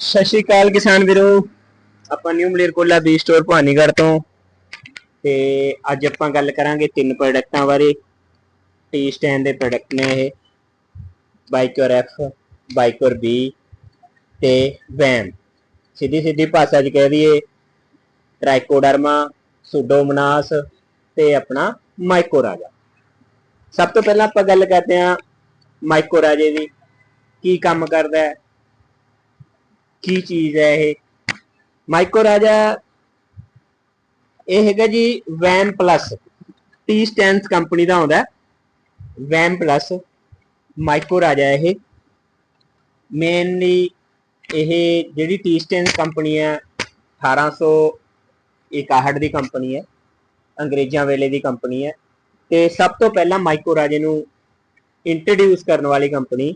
ਸਤਿ ਸ਼੍ਰੀ ਅਕਾਲ ਕਿਸਾਨ ਵੀਰੋ। ਆਪਾਂ new Malerkotla B store Bhanigarh ਤੋਂ। ਤੇ ਅੱਜ ਆਪਾਂ ਗੱਲ ਕਰਾਂਗੇ ਤਿੰਨ ਪ੍ਰੋਡਕਟਾਂ ਬਾਰੇ। ਟੀ ਸਟੈਂਡ ਦੇ ਪ੍ਰੋਡਕਟ ਨੇ ਇਹ। ਬਾਈਕਰ ਐਫ ਬਾਈਕਰ ਬੀ ਤੇ ਵੈਮ ਸਿੱਧੀ ਸਿੱਧੀ ਭਾਸ਼ਾ 'ਚ ਕਹਿ ਦਈਏ ਟ੍ਰਾਈਕੋਡਰਮਾ ਸੂਡੋਮੋਨਾਸ ਤੇ ਆਪਣਾ ਮਾਈਕੋਰਾਜਾ ਸਭ ਤੋਂ ਪਹਿਲਾਂ ਆਪਾਂ ਗੱਲ ਕਰਦੇ ਹਾਂ ਮਾਈਕੋਰਾਜੇ ਦੀ। ਕੀ ਕੰਮ ਕਰਦਾ ਹੈ? ਕੀ ਚੀਜ਼ ਹੈ ਇਹ? ਮਾਈਕੋ ਰਾਜਾ, ਇਹ ਹੈਗਾ ਜੀ van plus. T Stanes company ਦਾ ਆਉਂਦਾ। ਵੈਨ ਪਲੱਸ ਮਾਈਕੋ ਰਾਜਾ ਇਹ। ਮੇਨਲੀ ਇਹ ਜਿਹੜੀ ਟੀ ਸਟੈਂਸ ਕੰਪਨੀ ਹੈ 1861 ਦੀ ਕੰਪਨੀ ਹੈ। ਅੰਗਰੇਜ਼ਾਂ ਵੇਲੇ ਦੀ ਕੰਪਨੀ ਹੈ। ਤੇ ਸਭ ਤੋਂ ਪਹਿਲਾਂ ਮਾਈਕੋ ਰਾਜੇ ਨੂੰ ਇੰਟਰੋਡਿਊਸ ਕਰਨ ਵਾਲੀ ਕੰਪਨੀ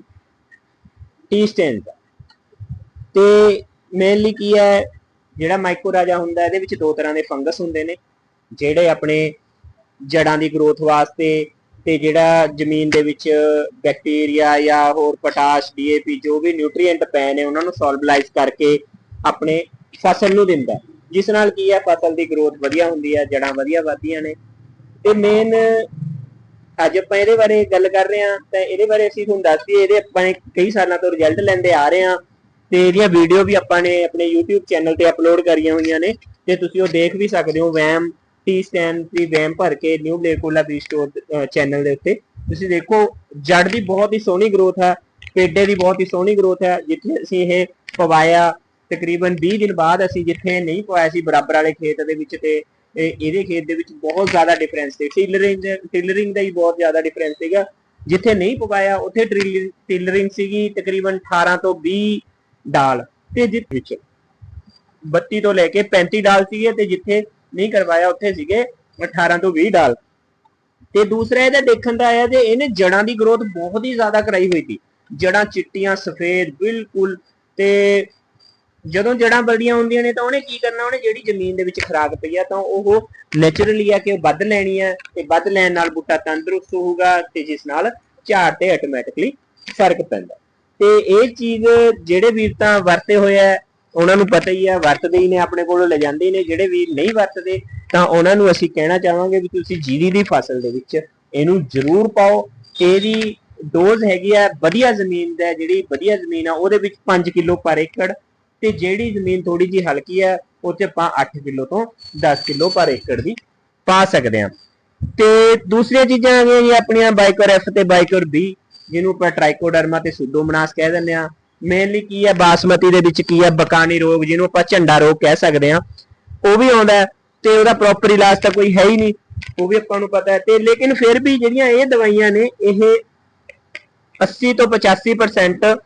ਟੀ ਸਟੈਂਸ ਤੇ ਮੇਨਲੀ ਕੀ ਹੈ, ਜਿਹੜਾ ਮਾਈਕੋਰਾਜਾ ਹੁੰਦਾ, ਇਹਦੇ ਵਿੱਚ ਦੋ ਤਰ੍ਹਾਂ ਦੇ ਫੰਗਸ ਹੁੰਦੇ ਨੇ, ਜਿਹੜੇ ਆਪਣੇ ਜੜਾਂ ਦੀ ਗਰੋਥ ਵਾਸਤੇ ਤੇ ਜਿਹੜਾ ਜ਼ਮੀਨ ਦੇ ਵਿੱਚ ਬੈਕਟੀਰੀਆ ਜਾਂ ਹੋਰ ਪੋਟਾਸ਼ ਡੀਏਪੀ ਜੋ ਵੀ ਨਿਊਟ੍ਰੀਐਂਟ ਪਏ ਨੇ, ਉਹਨਾਂ ਨੂੰ ਸੋਲਬਲਾਈਜ਼ ਕਰਕੇ ਆਪਣੇ ਫਸਲ ਨੂੰ ਦਿੰਦਾ ਜਿਸ ਨਾਲ ਕੀ ਹੈ, ਫਸਲ ਦੀ ਗਰੋਥ ਵਧੀਆ ਹੁੰਦੀ ਹੈ, ਜੜਾਂ ਵਧੀਆ ਵਧਦੀਆਂ ਨੇ। ਤੇ ਮੇਨ ਅੱਜ ਆਪਾਂ ਇਹਦੇ ਬਾਰੇ ਗੱਲ ਕਰ ਰਹੇ ਹਾਂ, ਤਾਂ ਇਹਦੇ ਬਾਰੇ ਅਸੀਂ ਤੁਹਾਨੂੰ ਦੱਸ ਦਈਏ, ਇਹਦੇ ਆਪਾਂ ਕਈ ਸਾਲਾਂ ਤੋਂ ਰਿਜ਼ਲਟ ਲੈਂਦੇ ਆ ਰਹੇ ਹਾਂ। ਤੇ ਇਹਦੀਆਂ ਵੀਡੀਓ ਵੀ ਆਪਾਂ ਨੇ ਆਪਣੇ YouTube ਚੈਨਲ ਤੇ ਅਪਲੋਡ ਕਰੀਆਂ ਹੋਈਆਂ ਨੇ, ਤੇ ਤੁਸੀਂ ਉਹ ਦੇਖ ਵੀ ਸਕਦੇ ਹੋ ਵੈਮ ਟੀ ਸਟੈਂਡ ਦੀ ਵੈਮ ਭਰ ਕੇ ਨਿਊ ਬਲੇਕੋਲਾ ਬੀ ਸਟੋਰ ਚੈਨਲ ਦੇ ਉੱਤੇ। ਤੁਸੀਂ ਦੇਖੋ ਜੜ ਦੀ ਬਹੁਤ ਹੀ ਸੋਹਣੀ ਗਰੋਥ ਹੈ ਪੇਡੇ ਦੀ ਬਹੁਤ ਹੀ ਸੋਹਣੀ ਗਰੋਥ ਹੈ ਜਿੱਥੇ ਅਸੀਂ ਇਹ ਪਵਾਇਆ, ਤਕਰੀਬਨ 20 ਦਿਨ ਬਾਅਦ ਅਸੀਂ ਜਿੱਥੇ ਨਹੀਂ ਪਵਾਇਆ ਸੀ ਬਰਾਬਰ ਵਾਲੇ ਖੇਤ ਦੇ ਵਿੱਚ ਤੇ ਇਹਦੇ ਖੇਤ ਦੇ ਵਿੱਚ ਬਹੁਤ ਜ਼ਿਆਦਾ ਡਿਫਰੈਂਸ ਸੀ। ਟਿਲਰਿੰਗ ਟਿਲਰਿੰਗ ਦਾ ਹੀ ਬਹੁਤ ਜ਼ਿਆਦਾ ਡਿਫਰੈਂਸ ਸੀਗਾ। ਜਿੱਥੇ ਨਹੀਂ ਪਵਾਇਆ, ਉੱਥੇ ਟਿਲਰਿੰਗ ਸੀਗੀ ਤਕਰੀਬਨ 18 ਤੋਂ 20 ਡਾਲ ਤੇ ਜਿਸ ਵਿੱਚ। 32 ਤੋਂ ਲੈ ਕੇ 35 ਡਾਲ ਸੀਗੇ ਤੇ ਜਿੱਥੇ ਨਹੀਂ ਕਰਵਾਇਆ ਉੱਥੇ ਸੀਗੇ 18 ਤੋਂ 20 ਡਾਲ ਤੇ ਦੂਸਰਾ ਇਹਦਾ ਦੇਖਣ ਦਾ ਆਇਆ ਤੇ ਇਹਨੇ ਜੜਾਂ ਦੀ ਗਰੋਥ ਬਹੁਤ ਹੀ ਜ਼ਿਆਦਾ ਕਰਾਈ ਹੋਈ ਸੀ। ਜੜਾਂ ਚਿੱਟੀਆਂ, ਸਫੇਦ, ਬਿਲਕੁਲ ਤੇ ਜਦੋਂ ਜੜਾਂ ਬਲਦੀਆਂ ਹੁੰਦੀਆਂ ਨੇ ਤਾਂ ਉਹਨੇ ਕੀ ਕਰਨਾ, ਉਹਨੇ ਜਿਹੜੀ ਜ਼ਮੀਨ ਦੇ ਵਿੱਚ ਖਰਾਕ ਪਈ ਆ ਤਾਂ ਉਹ ਨੇਚਰਲੀ ਆ ਕਿ ਉਹ ਵੱਧ ਲੈਣੀ ਹੈ ਤੇ ਵੱਧ ਲੈਣ ਨਾਲ ਬੂਟਾ ਤੰਦਰੁਸਤ ਹੋਊਗਾ ਤੇ ਜਿਸ ਨਾਲ ਝਾੜ ਤੇ ਆਟੋਮੈਟਿਕਲੀ ਫ਼ਰਕ ਪੈਂਦਾ। ਤੇ ਇਹ ਚੀਜ਼ ਜਿਹੜੇ ਵੀਰ ਤਾਂ ਵਰਤੇ ਹੋਏ ਆ, ਉਹਨਾਂ ਨੂੰ ਪਤਾ ਹੀ ਆ, ਵਰਤਦੇ ਹੀ ਨੇ, ਆਪਣੇ ਕੋਲੋਂ ਲੈ ਜਾਂਦੇ ਹੀ ਨੇ, ਜਿਹੜੇ ਵੀਰ ਨਹੀਂ ਵਰਤਦੇ, ਤਾਂ ਉਹਨਾਂ ਨੂੰ ਅਸੀਂ ਕਹਿਣਾ ਚਾਹਾਂਗੇ ਵੀ ਤੁਸੀਂ ਜੀਰੀ ਦੀ ਫਸਲ ਦੇ ਵਿੱਚ ਇਹਨੂੰ ਜ਼ਰੂਰ ਪਾਓ। ਇਹਦੀ ਡੋਜ਼ ਹੈਗੀ ਆ, ਵਧੀਆ ਜ਼ਮੀਨ ਦਾ, ਜਿਹੜੀ ਵਧੀਆ ਜ਼ਮੀਨ ਆ, ਉਹਦੇ ਵਿੱਚ 5 ਕਿਲੋ ਪਰ ਏਕੜ ਤੇ ਜਿਹੜੀ ਜ਼ਮੀਨ ਥੋੜੀ ਜੀ ਹਲਕੀ ਆ ਉੱਥੇ ਆਪਾਂ 8 ਕਿਲੋ ਤੋਂ 10 ਕਿਲੋ ਪਰ ਏਕੜ ਦੀ ਪਾ ਸਕਦੇ ਆ। ਤੇ ਦੂਸਰੀਆਂ ਚੀਜ਼ਾਂ ਆ ਗਈਆਂ ਜੀ, ਆਪਣੀਆਂ ਬਾਈਕਰ ਐਫ ਤੇ ਬਾਈਕਰ ਬੀ ਜਿਹਨੂੰ ਆਪਾਂ ਟ੍ਰਾਈਕੋਡਰਮਾ ਤੇ ਸੁਡੋਮੋਨਾਸ ਕਹਿ ਦਿੰਦੇ ਆ ਮੇਨਲੀ ਕੀ ਹੈ, ਬਾਸਮਤੀ ਦੇ ਵਿੱਚ ਕੀ ਹੈ, ਬਕਾਨੀ ਰੋਗ, ਜਿਹਨੂੰ ਆਪਾਂ ਝੰਡਾ ਰੋਗ ਕਹਿ ਸਕਦੇ ਆ ਉਹ ਵੀ ਆਉਂਦਾ ਤੇ ਉਹਦਾ ਪ੍ਰੋਪਰ ਇਲਾਜ ਤਾਂ ਕੋਈ ਹੈ ਹੀ ਨਹੀਂ। ਉਹ ਵੀ ਆਪਾਂ ਨੂੰ ਪਤਾ ਹੈ। ਤੇ ਲੇਕਿਨ ਫਿਰ ਵੀ ਜਿਹੜੀਆਂ ਇਹ ਦਵਾਈਆਂ ਨੇ, ਇਹ 80 ਤੋਂ 85%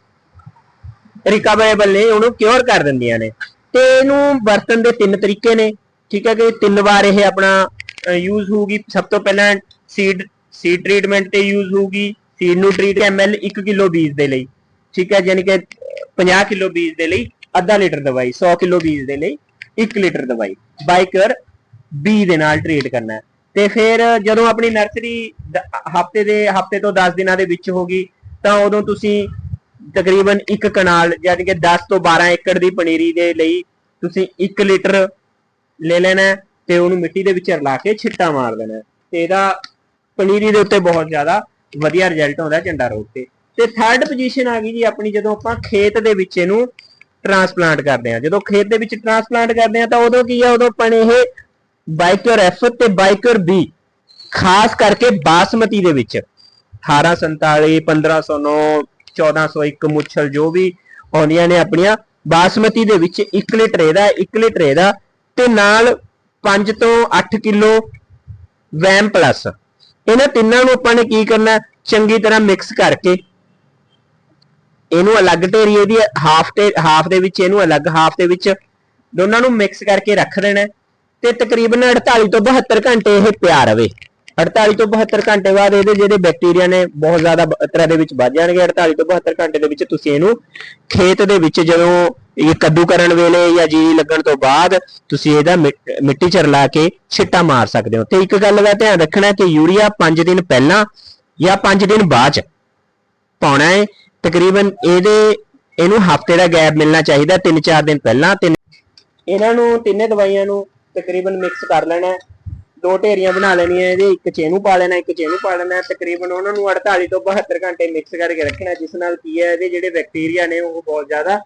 ਰਿਕਵਰੇਬਲ ਨੇ, ਉਹਨੂੰ ਕਿਉਰ ਕਰ ਦਿੰਦੀਆਂ ਨੇ। ਤੇ ਇਹਨੂੰ ਵਰਤਣ ਦੇ ਤਿੰਨ ਤਰੀਕੇ ਨੇ। ਠੀਕ ਹੈ ਕਿ ਤਿੰਨ ਵਾਰ ਇਹ ਆਪਣਾ ਯੂਜ਼ ਹੋਊਗੀ। ਸਭ ਤੋਂ ਪਹਿਲਾਂ ਸੀਡ ਸੀਡ ਟ੍ਰੀਟਮੈਂਟ ਤੇ ਯੂਜ਼ ਹੋਊਗੀ। ਸੀਡ ਨੂੰ ਟ੍ਰੀਟ ਐਮਐਲ 1 ਕਿਲੋ ਬੀਜ ਦੇ ਲਈ, ਠੀਕ ਹੈ ਯਾਨੀ ਕਿ 50 ਕਿਲੋ ਬੀਜ ਦੇ ਲਈ ਅੱਧਾ ਲੀਟਰ ਦਵਾਈ 100 ਕਿਲੋ ਬੀਜ ਦੇ ਲਈ 1 ਲੀਟਰ ਦਵਾਈ ਬਾਈਕਰ ਬੀ ਦੇ ਨਾਲ ਟ੍ਰੀਟ ਕਰਨਾ ਹੈ। ਤੇ ਫਿਰ ਜਦੋਂ ਆਪਣੀ ਨਰਸਰੀ ਹਫ਼ਤੇ ਦੇ, ਹਫ਼ਤੇ ਤੋਂ 10 ਦਿਨਾਂ ਦੇ ਵਿੱਚ ਹੋਗੀ ਤਾਂ ਉਦੋਂ ਤੁਸੀਂ ਤਕਰੀਬਨ ਇੱਕ ਕਨਾਲ ਯਾਨੀ ਕਿ 10 ਤੋਂ 12 ਏਕੜ ਦੀ ਪਨੀਰੀ ਦੇ ਲਈ ਤੁਸੀਂ 1 ਲੀਟਰ ਲੈ ਲੈਣਾ ਤੇ ਉਹਨੂੰ ਮਿੱਟੀ ਦੇ ਵਿੱਚ ਰਲਾ ਕੇ ਛਿੱਟਾ ਮਾਰ ਦੇਣਾ ਤੇ ਇਹਦਾ ਪਨੀਰੀ ਦੇ ਉੱਤੇ ਬਹੁਤ ਜ਼ਿਆਦਾ ਵਧੀਆ ਰਿਜ਼ਲਟ ਆਉਂਦਾ ਝੰਡਾ ਰੋਗ ਤੇ ਤੇ ਥਰਡ ਪੋਜੀਸ਼ਨ ਆ ਗਈ ਜੀ ਆਪਣੀ, ਜਦੋਂ ਆਪਾਂ ਖੇਤ ਦੇ ਵਿੱਚ ਇਹਨੂੰ ਟਰਾਂਸਪਲਾਂਟ ਕਰਦੇ ਹਾਂ। ਜਦੋਂ ਖੇਤ ਦੇ ਵਿੱਚ ਟਰਾਂਸਪਲਾਂਟ ਕਰਦੇ ਹਾਂ ਤਾਂ ਉਦੋਂ ਕੀ ਆ? ਉਦੋਂ ਆਪਾਂ ਨੇ ਇਹ ਬਾਈਕਰ ਐਫ ਤੇ ਬਾਈਕਰ ਬੀ ਖਾਸ ਕਰਕੇ ਬਾਸਮਤੀ ਦੇ ਵਿੱਚ। 1847 1509 1401 ਮੁੱਛਲ ਜੋ ਵੀ ਆਉਂਦੀਆਂ ਨੇ ਆਪਣੀਆਂ, ਬਾਸਮਤੀ ਦੇ ਵਿੱਚ 1 ਲੀਟਰ ਇਹਦਾ 1 ਲੀਟਰ ਇਹਦਾ। ਤੇ ਨਾਲ 5 ਤੋਂ 8 ਕਿਲੋ ਵੈਮ ਪਲੱਸ। ਇਹਨਾਂ ਤਿੰਨਾਂ ਨੂੰ ਆਪਾਂ ਨੇ ਕੀ ਕਰਨਾ, ਚੰਗੀ ਤਰ੍ਹਾਂ ਮਿਕਸ ਕਰਕੇ। ਇਹਨੂੰ ਅਲੱਗ ਢੇਰੀ ਇਹਦੀ ਹਾਫ ਤੇ ਹਾਫ ਦੇ ਵਿੱਚ ਇਹਨੂੰ ਅਲੱਗ ਹਾਫ ਦੇ ਵਿੱਚ ਦੋਨਾਂ ਨੂੰ ਮਿਕਸ ਕਰਕੇ ਰੱਖ ਦੇਣਾ। ਤੇ ਤਕਰੀਬਨ 48 ਤੋਂ 72 ਘੰਟੇ ਇਹ ਪਿਆ ਰਵੇ। 48 ਤੋਂ 72 ਘੰਟੇ ਬਾਅਦ ਇਹਦੇ ਜਿਹੜੇ ਬੈਕਟੀਰੀਆ ਨੇ, ਬਹੁਤ ਜ਼ਿਆਦਾ ਮਾਤਰਾ ਦੇ ਵਿੱਚ ਵੱਧ ਜਾਣਗੇ। 48 ਤੋਂ 72 ਘੰਟੇ ਦੇ ਵਿੱਚ ਤੁਸੀਂ ਇਹਨੂੰ ਖੇਤ ਦੇ ਵਿੱਚ ਜਦੋਂ ਇਹ ਕੱਦੂ ਕਰਨ ਵੇਲੇ ਜਾਂ ਜੀ ਲੱਗਣ ਤੋਂ ਬਾਅਦ ਤੁਸੀਂ ਇਹਦਾ ਮਿੱਟ- ਮਿੱਟੀ ਚ ਰਲਾ ਕੇ ਛਿੱਟਾ ਮਾਰ ਸਕਦੇ ਹੋ। ਤੇ ਇੱਕ ਗੱਲ ਦਾ ਧਿਆਨ ਰੱਖਣਾ ਕਿ ਯੂਰੀਆ 5 ਦਿਨ ਪਹਿਲਾਂ ਜਾਂ 5 ਦਿਨ ਬਾਅਦ ਪਾਉਣਾ ਹੈ। ਤਕਰੀਬਨ ਇਹਦੇ, ਇਹਨੂੰ ਹਫ਼ਤੇ ਦਾ ਗੈਪ ਮਿਲਣਾ ਚਾਹੀਦਾ 3-4 ਦਿਨ ਪਹਿਲਾਂ, ਤਿੰਨ ਇਹਨਾਂ ਨੂੰ ਤਿੰਨੇ ਦਵਾਈਆਂ ਨੂੰ ਤਕਰੀਬਨ ਮਿਕਸ ਕਰ ਲੈਣਾ ਦੋ ਢੇਰੀਆਂ ਬਣਾ ਲੈਣੀਆਂ ਇਹਦੇ, ਇੱਕ ਚ ਪਾ ਲੈਣਾ, ਇੱਕ ਚ ਪਾ ਲੈਣਾ। ਤਕਰੀਬਨ ਉਹਨਾਂ ਨੂੰ 48 ਤੋਂ 72 ਘੰਟੇ ਮਿਕਸ ਕਰਕੇ ਰੱਖਣਾ, ਜਿਸ ਨਾਲ ਕੀ ਹੈ, ਇਹਦੇ ਜਿਹੜੇ ਬੈਕਟੀਰੀਆ ਨੇ ਉਹ ਬਹੁਤ ਜ਼ਿਆਦਾ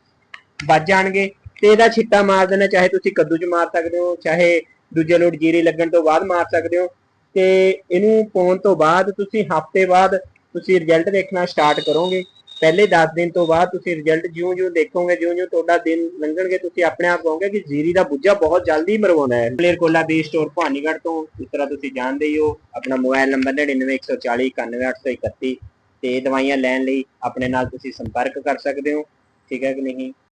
ਵੱਧ ਜਾਣਗੇ ਤੇ ਇਹਦਾ ਛਿੱਟਾ ਮਾਰ ਦੇਣਾ, ਚਾਹੇ ਤੁਸੀਂ ਕੱਦੂ 'ਚ ਮਾਰ ਸਕਦੇ ਹੋ, ਚਾਹੇ ਦੂਜੇ ਲੋਟ ਜੀਰੀ ਲੱਗਣ ਤੋਂ ਬਾਅਦ ਮਾਰ ਸਕਦੇ ਹੋ। ਤੇ ਇਹਨੂੰ ਪਾਉਣ ਤੋਂ ਬਾਅਦ ਤੁਸੀਂ ਹਫ਼ਤੇ ਬਾਅਦ ਤੁਸੀਂ ਰਿਜ਼ਲਟ ਦੇਖਣਾ ਸਟਾਰਟ ਕਰੋਗੇ। ਪਹਿਲੇ 10 ਦਿਨ ਤੋਂ ਬਾਅਦ ਤੁਸੀਂ ਰਿਜ਼ਲਟ ਜਿਉਂ-ਜਿਉਂ ਦੇਖੋਗੇ, ਜਿਉਂ-ਜਿਉਂ ਤੁਹਾਡਾ ਦਿਨ ਲੰਘਣਗੇ, ਤੁਸੀਂ ਆਪਣੇ ਆਪ ਕਹੋਗੇ ਕਿ ਜੀਰੀ ਦਾ ਬੁੱਝਾ ਬਹੁਤ ਜਲਦੀ ਮਰਵਾਉਣਾ ਹੈ। ਪਲੇਅਰ ਕੋਲਾ ਬੀ ਸਟੋਰ ਭਾਨੀਗੜ੍ਹ ਤੋਂ ਇਸ ਤਰ੍ਹਾਂ ਤੁਸੀਂ ਜਾਣਦੇ ਹੀ ਹੋ। ਆਪਣਾ ਮੋਬਾਈਲ ਨੰਬਰ 99140 91831 ਤੇ ਦਵਾਈਆਂ ਲੈਣ ਲਈ ਆਪਣੇ ਨਾਲ ਤੁਸੀਂ ਸੰਪਰਕ ਕਰ ਸਕਦੇ ਹੋ। ਠੀਕ ਹੈ ਕਿ ਨਹੀਂ?